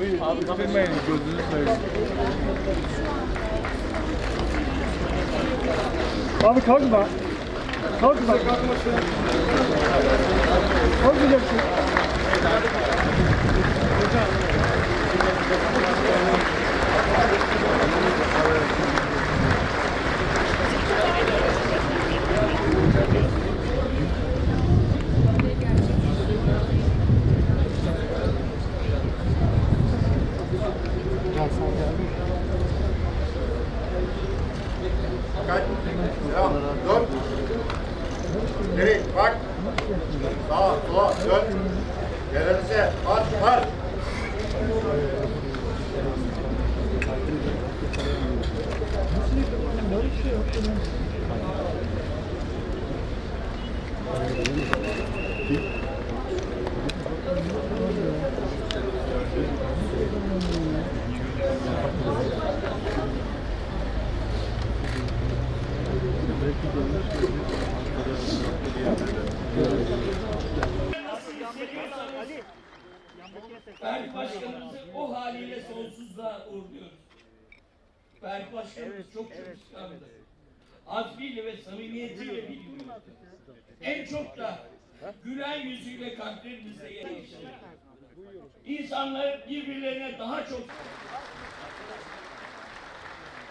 Abi, bitirmeyin gözünü seveyim. Abi kalkma. Kalkma. Kalkmayacaksın. Dikkat. Selam. Dön. Geri bak. Sağa, sola, dön. Yerinize. Marş, marş. Berk Başkanımızı haliyle sonsuzluğa uğurluyoruz. Berk Başkanımız çok çalışkandı. Azmiyle ve samimiyetiyle biliniyor. En çok da gülen yüzüyle kalplerimizde yerleşti. İnsanlar birbirlerine daha çok...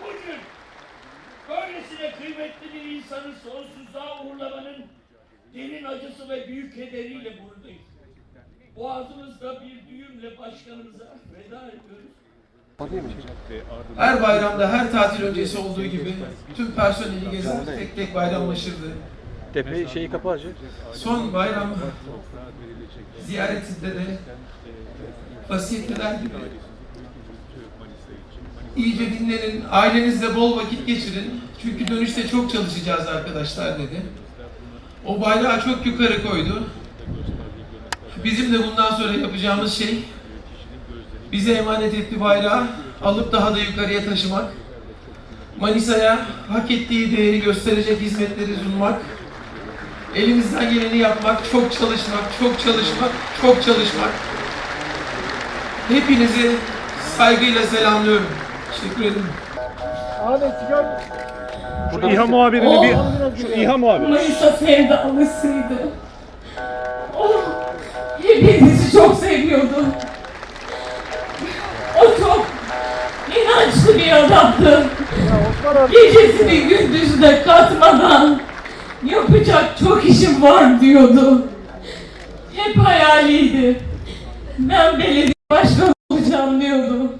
Bugün böylesine kıymetli bir insanı sonsuzluğa uğurlamanın derin acısı ve büyük kederiyle buradayız. Boğazımızda bir düğümle başkanımıza veda ediyoruz. Her bayramda, her tatil öncesi olduğu gibi tüm personeli gezer, tek tek bayramlaşırdı. Tepe şeyi kapı acı. Son bayram ziyaretinde de vasiyetler gibi iyice dinlenin, ailenizle bol vakit geçirin. Çünkü dönüşte çok çalışacağız arkadaşlar dedi. O bayrağı çok yukarı koydu. Bizim de bundan sonra yapacağımız şey bize emanet ettiği bayrağı alıp daha da yukarıya taşımak. Manisa'ya hak ettiği değeri gösterecek hizmetleri sunmak. Elimizden geleni yapmak, çok çalışmak, çok çalışmak, çok çalışmak. Hepinizi saygıyla selamlıyorum. Teşekkür ederim. Ahmet çıkar. Şu İHA muhabirini bir... Şu İHA muhabiri. Manisa sevdalısıydı. Hepinizi çok seviyordu. O çok inançlı bir adamdı. Gecesini gündüzüne katmadan yapacak çok işim var diyordu. Hep hayaliydi. Ben belediye başkanı olacağım diyordu.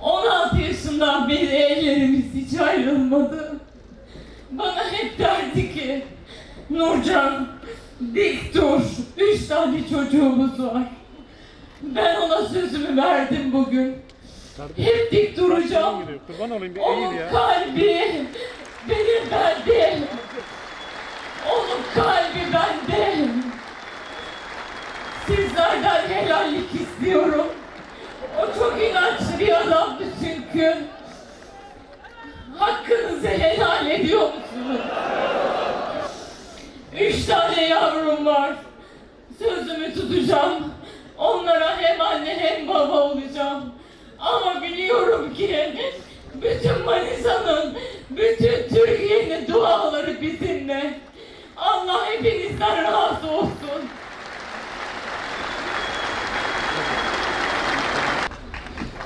16 yaşından beri ellerimiz hiç ayrılmadı. Bana hep derdi ki Nurcan dik dur. Üç tane çocuğumuz var. Ben ona sözümü verdim bugün. Hep dik duracağım. Kurban olayım bir Onun ya. kalbi benim bende. Onun kalbi bende. Sizlerden helallik istiyorum. O çok inançlı bir adamdı çünkü. Hakkınızı helal ediyor musunuz? Üç tane yavrum var. Tutacağım. Onlara hem anne hem baba olacağım. Ama biliyorum ki bütün Manisa'nın, bütün Türkiye'nin duaları bizimle. Allah hepinizden razı olsun.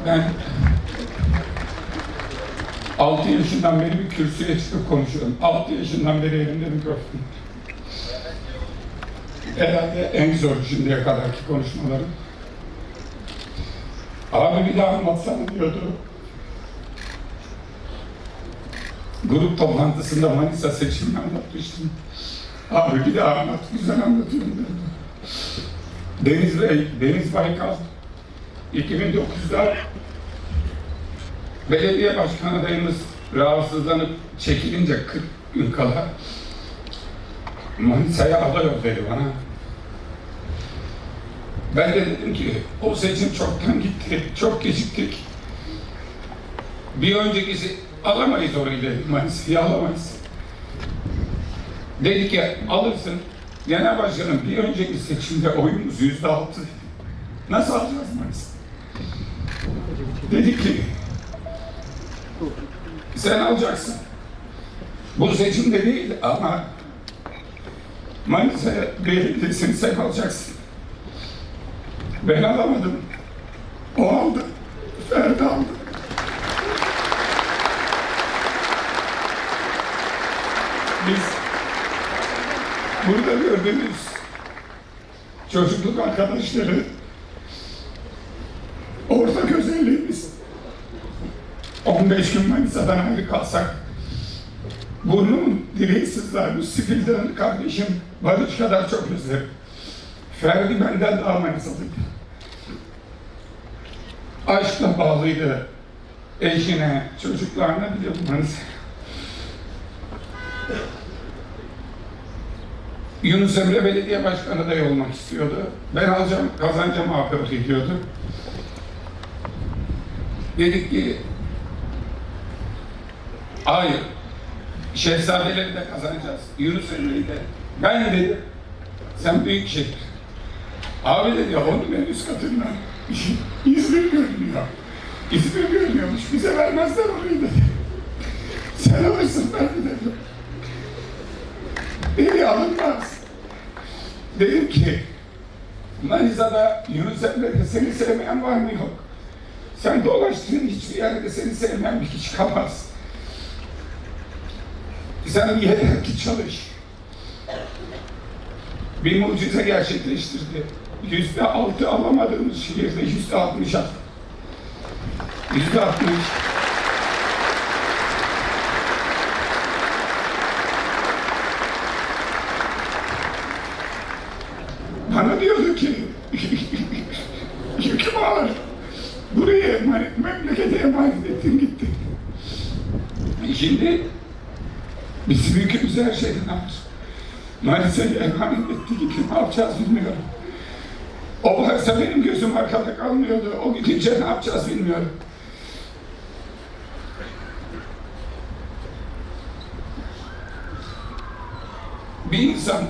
Ben 6 yaşından beri bir kürsüye çıkıp konuşuyorum. 6 yaşından beri elimde mikrofon. Herhalde en zor şimdiye kadarki konuşmalarım. Abi bir daha anlatsana diyordu. Grup toplantısında Manisa seçimini anlatmıştım. Abi bir daha anlat, güzel anlatıyorum diyordu. Deniz Bey, Deniz Baykal 2009'da belediye başkan adayımız rahatsızlanıp çekilince 40 gün kala Manisa'ya aday ol dedi bana. Ben de dedim ki o seçim çoktan gitti, çok geciktik. Bir öncekisi alamayız orayı dedi, Manisa'yı alamayız. Dedi ki alırsın, genel başkanım bir önceki seçimde oyumuz yüzde altı. Nasıl alacağız Manisa? Dedi ki sen alacaksın. Bu seçimde değil ama Manisa Belediyesi'ni sen alacaksın. Ben alamadım. O aldı. Ferdi aldı. Biz burada gördüğünüz çocukluk arkadaşları ortak özelliğimiz 15 gün Manisa'dan ayrı kalsak burnumun Bu sifilden kardeşim Barış kadar çok özlerim. Ferdi benden daha Manisa'lıydı. Aşkla bağlıydı. Eşine, çocuklarına bile Manisa. Yunus Emre Belediye Başkanı adayı olmak istiyordu. Ben alacağım, kazanacağım APÖ diyordu. Dedik ki hayır, şehzadeleri de kazanacağız. Yunus Emre'yi de. Ben dedi, sen büyük şehir. Abi dedi onun en üst katından İzmir görünüyor. İzmir görünüyormuş, bize vermezler orayı dedi. Sen alırsın ben de dedim. Beni alınmaz. Dedim ki, Manisa'da Yunus Emre'de seni sevmeyen var mı yok? Sen dolaştığın hiçbir yerde seni sevmeyen bir kişi kalmaz. Sen yeter ki çalış. Bir mucize gerçekleştirdi. Yüzde altı alamadığımız şehirde yüzde altmış aldı. Yüzde altmış. Bana diyordu ki yüküm ağır. Buraya emanet, memlekete emanet ettin gitti. Şimdi bizim yükümüzü her şeyden alır. Manisa'ya emanet etti gitti. Ne yapacağız bilmiyorum. O varsa benim gözüm arkada kalmıyordu. O gidince ne yapacağız bilmiyorum. Bir insan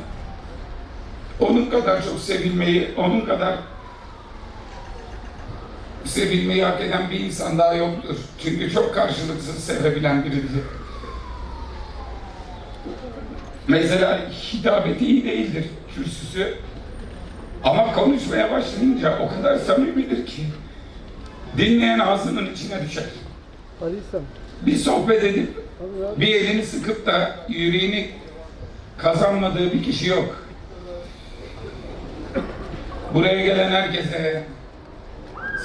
onun kadar çok sevilmeyi, onun kadar sevilmeyi hak eden bir insan daha yoktur. Çünkü çok karşılıksız sevebilen biridir. Mesela hitabeti iyi değildir kürsüsü. Ama konuşmaya başlayınca o kadar samimidir ki dinleyen ağzının içine düşer. Bir sohbet edip bir elini sıkıp da yüreğini kazanmadığı bir kişi yok. Buraya gelen herkese,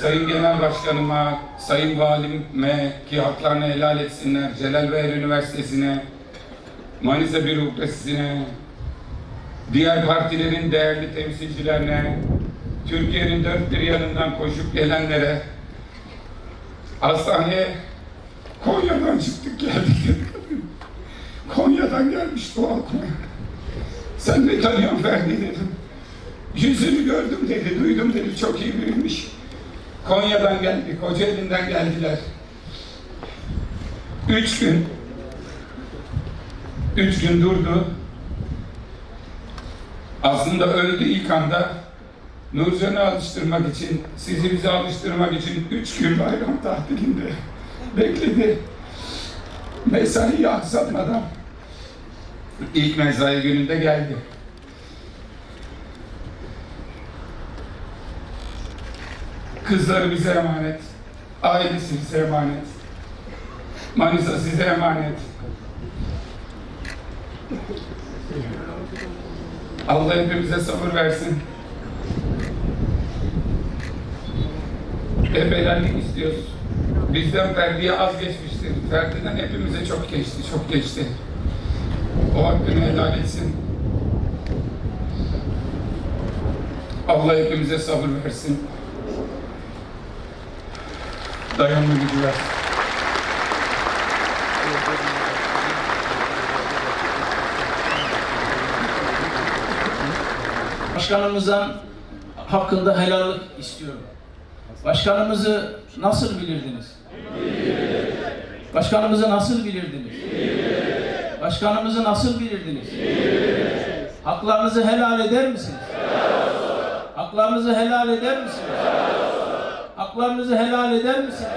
Sayın Genel Başkanıma, Sayın Valime ki haklarını helal etsinler, Celal Bayar Üniversitesi'ne, Manisa Bürokrasisi'ne, diğer partilerin değerli temsilcilerine, Türkiye'nin dört bir yanından koşup gelenlere, hastaneye Konya'dan çıktık geldik. Konya'dan gelmiş bu halkına. Sen ne tanıyorsun Ferdi dedim. Yüzünü gördüm dedi, duydum dedi, çok iyi biriymiş. Konya'dan geldi, Kocaeli'nden geldiler. Üç gün, üç gün durdu. Aslında öldü ilk anda. Nurcan'ı alıştırmak için, sizi bize alıştırmak için üç gün bayram tatilinde bekledi. Mesaiyi aksatmadan ilk mesai gününde geldi. Kızları bize emanet, ailesi bize emanet, Manisa size emanet. Allah hepimize sabır versin. Hep helallik istiyoruz. Bizden Ferdi'ye az geçmiştir. Ferdi'den hepimize çok geçti, çok geçti. O hakkını helal etsin. Allah hepimize sabır versin. Dayanma gücü versin. Başkanımızdan hakkında helallik istiyorum. Başkanımızı nasıl bilirdiniz? Başkanımızı nasıl bilirdiniz? Başkanımızı nasıl bilirdiniz? Haklarınızı helal eder misiniz? Haklarınızı helal eder misiniz? Haklarınızı helal eder misiniz?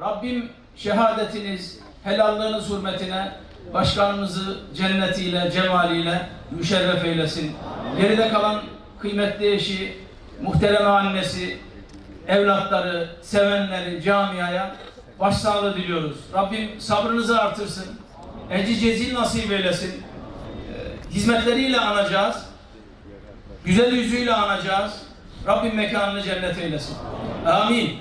Rabbim şehadetiniz, helallığınız hürmetine başkanımızı cennetiyle, cemaliyle müşerref eylesin. Geride kalan kıymetli eşi, muhterem annesi, evlatları, sevenleri, camiaya başsağlığı diliyoruz. Rabbim sabrınızı artırsın. Ecri cezil nasip eylesin. Ee, hizmetleriyle anacağız. Güzel yüzüyle anacağız. Rabbim mekanını cennet eylesin. Amin.